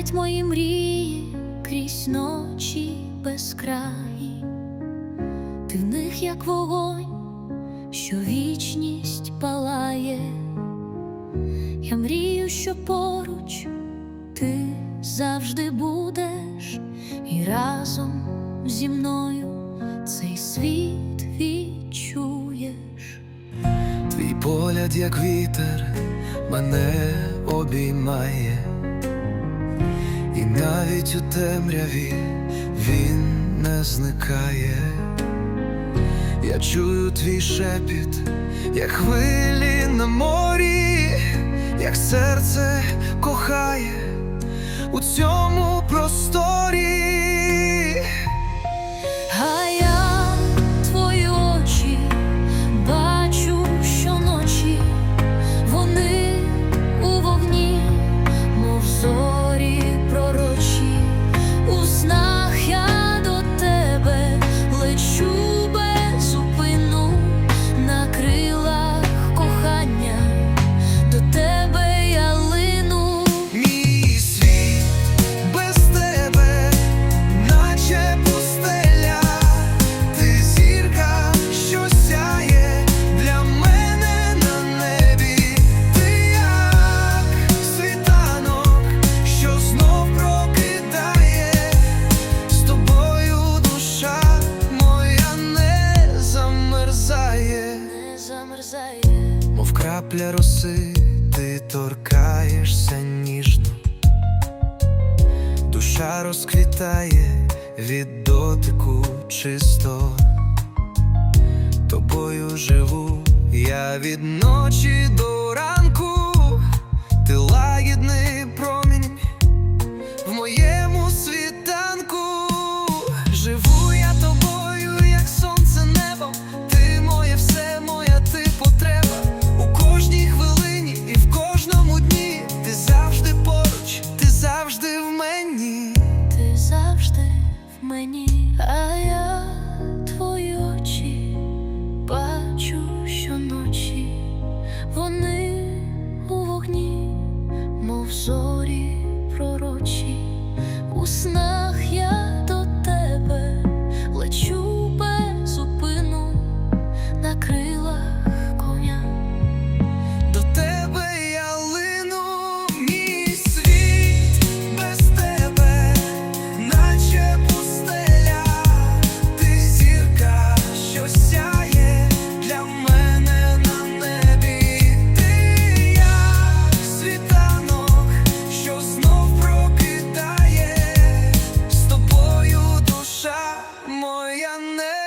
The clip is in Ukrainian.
світять мої мрії крізь ночі безкраї, ти в них як вогонь, що вічність палає. Я мрію, що поруч ти завжди будеш, і разом зі мною цей світ відчуєш. Твій погляд, як вітер, мене обіймає, і навіть у темряві він не зникає. Я чую твій шепіт, як хвилі на морі, як серце кохає у цьому просторі. Мов крапля роси, ти торкаєшся ніжно, душа розквітає від дотику чисто, тобою живу я від ночі до зорі пророчі, у снах я душа моя не